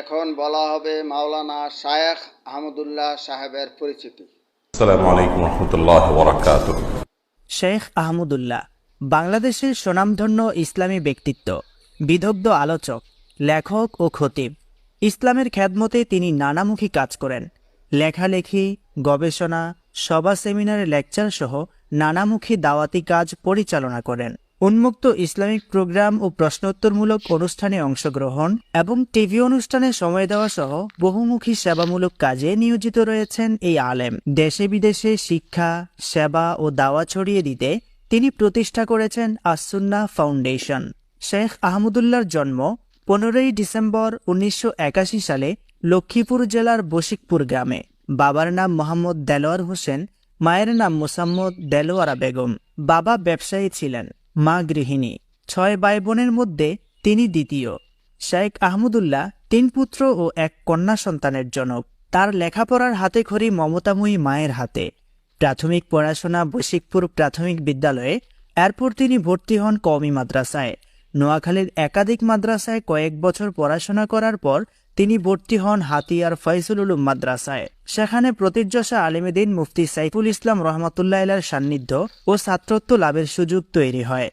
এখন বলা হবে মাওলানা শায়েখ আহমদুল্লাহ সাহেবের পরিচিতি। আসসালামু আলাইকুম শেখ আহমদুল্লাহ বাংলাদেশের স্বনামধন্য ইসলামী ব্যক্তিত্ব বিদগ্ধ আলোচক লেখক ও খতিব। ইসলামের খ্যাদমতে তিনি নানামুখী কাজ করেন। লেখালেখি গবেষণা সভা সেমিনারে লেকচার সহ নানামুখী দাওয়াতি কাজ পরিচালনা করেন। উন্মুক্ত ইসলামিক প্রোগ্রাম ও প্রশ্নোত্তরমূলক অনুষ্ঠানে অংশগ্রহণ এবং টিভি অনুষ্ঠানে সময় দেওয়া সহ বহুমুখী সেবামূলক কাজে নিয়োজিত রয়েছেন এই আলেম। দেশে বিদেশে শিক্ষা, সেবা ও দাওয়া ছড়িয়ে দিতে তিনি প্রতিষ্ঠা করেছেন আসুন্না ফাউন্ডেশন। শেখ আহমদুল্লার জন্ম পনেরোই ডিসেম্বর উনিশশো একাশি সালে লক্ষ্মীপুর জেলার বশিকপুর গ্রামে। বাবার নাম মোহাম্মদ দেলোয়ার হোসেন, মায়ের নাম মোসাম্মদ দেলোয়ারা বেগম। বাবা ব্যবসায়ী ছিলেন। মা গৃহিণী। ছয় ভাই বোনের মধ্যে তিনি দ্বিতীয়। শেখ আহমদুল্লাহ তিন পুত্র ও এক কন্যা সন্তানের জনক। তার লেখাপড়ার হাতে খড়ি মমতাময়ী মায়ের হাতে। প্রাথমিক পড়াশোনা বৈশিকপুর প্রাথমিক বিদ্যালয়ে। এরপর তিনি ভর্তি হন কওমি মাদ্রাসায়। নোয়াখালীর একাধিক মাদ্রাসায় কয়েক বছর পড়াশোনা করার পর তিনি ভর্তি হন হাতিয়ার ফয়সুল উলুম মাদ্রাসায়। সেখানে প্রতির্যশা আলিমেদিন মুফতি সাইফুল ইসলাম রহমতুল্লাহ এলার সান্নিধ্য ও ছাত্রত্ব লাভের সুযোগ তৈরি হয়।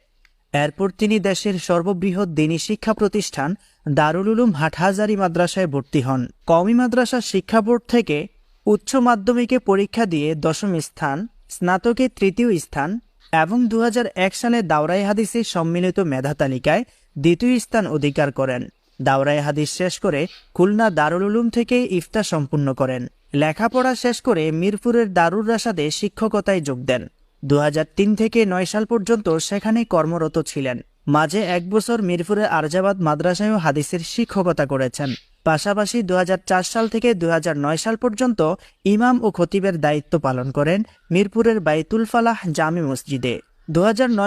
এরপর তিনি দেশের সর্ববৃহৎ দিনী শিক্ষা প্রতিষ্ঠান দারুল উলুম হাটহাজারি মাদ্রাসায় ভর্তি হন। কওমি মাদ্রাসা শিক্ষা বোর্ড থেকে উচ্চ মাধ্যমিকে পরীক্ষা দিয়ে দশম স্থান, স্নাতকে তৃতীয় স্থান এবং দু হাজার এক সালে দাওরাই হাদিসের সম্মিলিত মেধা তালিকায় দ্বিতীয় স্থান অধিকার করেন। দাওরাই হাদিস শেষ করে খুলনা দারুল উলুম থেকে ইফতা সম্পূর্ণ করেন। লেখাপড়া শেষ করে মিরপুরের দারুর রাসাদে শিক্ষকতায় যোগ দেন। দু হাজার তিন থেকে নয় সাল পর্যন্ত সেখানে কর্মরত ছিলেন। মাঝে এক বছর মিরপুরের আরজাবাদ মাদ্রাসায়ও হাদিসের শিক্ষকতা করেছেন। পাশাপাশি দুহাজার চার সাল থেকে দুহাজার নয় সাল পর্যন্ত ইমাম ও খতিবের দায়িত্ব পালন করেন মিরপুরের বাইতুল ফালাহ জামি মসজিদে। দু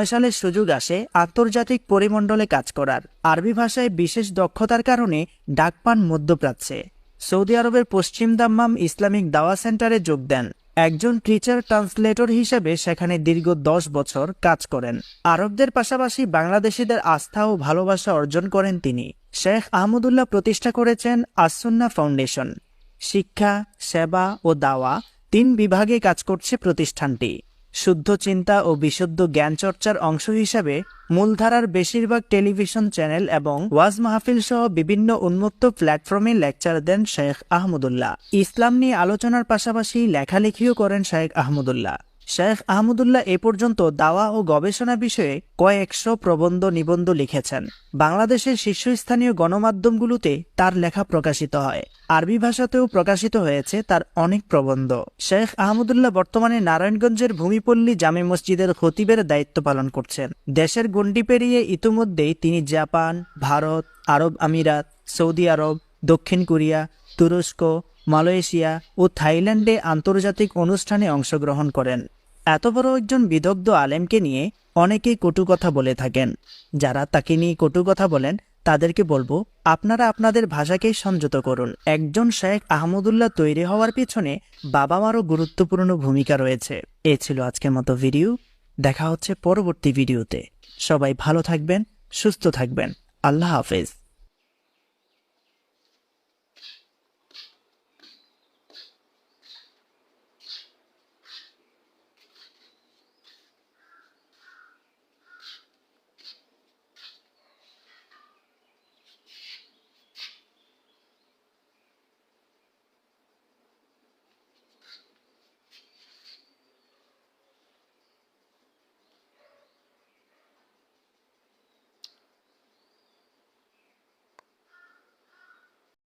সালে সুযোগ আসে আন্তর্জাতিক পরিমণ্ডলে কাজ করার। আরবি ভাষায় বিশেষ দক্ষতার কারণে ডাক পান মধ্যপ্রাচ্যে। সৌদি আরবের পশ্চিম দাম্মাম ইসলামিক দাওয়া সেন্টারে যোগ দেন। একজন টিচার ট্রান্সলেটর হিসেবে সেখানে দীর্ঘ দশ বছর কাজ করেন। আরবদের পাশাপাশি বাংলাদেশিদের আস্থা ও ভালোবাসা অর্জন করেন তিনি। শেখ আহমদুল্লাহ প্রতিষ্ঠা করেছেন আসুন্না ফাউন্ডেশন। শিক্ষা, সেবা ও দাওয়া তিন বিভাগে কাজ করছে প্রতিষ্ঠানটি। শুদ্ধ চিন্তা ও বিশুদ্ধ জ্ঞানচর্চার অংশ হিসাবে মূলধারার বেশিরভাগ টেলিভিশন চ্যানেল এবং ওয়াজ মাহফিল সহ বিভিন্ন উন্মুক্ত প্ল্যাটফর্মে লেকচার দেন শেখ আহমদুল্লাহ। ইসলাম নিয়ে আলোচনার পাশাপাশি লেখালেখিও করেন শেখ আহমদুল্লাহ। শেখ আহমদুল্লাহ এ পর্যন্ত দাওয়া ও গবেষণা বিষয়ে কয়েকশো প্রবন্ধ নিবন্ধ লিখেছেন। বাংলাদেশের শীর্ষস্থানীয় গণমাধ্যমগুলোতে তার লেখা প্রকাশিত হয়। আরবি ভাষাতেও প্রকাশিত হয়েছে তার অনেক প্রবন্ধ। শেখ আহমদুল্লাহ বর্তমানে নারায়ণগঞ্জের ভূমিপল্লী জামে মসজিদের খতিবের দায়িত্ব পালন করছেন। দেশের গণ্ডি পেরিয়ে ইতিমধ্যেই তিনি জাপান, ভারত, আরব আমিরাত, সৌদি আরব, দক্ষিণ কোরিয়া, তুরস্ক, মালয়েশিয়া ও থাইল্যান্ডে আন্তর্জাতিক অনুষ্ঠানে অংশগ্রহণ করেন। এত বড় একজন বিদগ্ধ আলেমকে নিয়ে অনেকেই কটু কথা বলে থাকেন। যারা তাকে নিয়ে কটু কথা বলেন, তাদেরকে বলব, আপনারা আপনাদের ভাষাকেই সংযত করুন। একজন শেখ আহমদুল্লাহ তৈরি হওয়ার পিছনে বাবা মারও গুরুত্বপূর্ণ ভূমিকা রয়েছে। এ ছিল আজকের মতো ভিডিও। দেখা হচ্ছে পরবর্তী ভিডিওতে। সবাই ভালো থাকবেন, সুস্থ থাকবেন। আল্লাহ হাফেজ।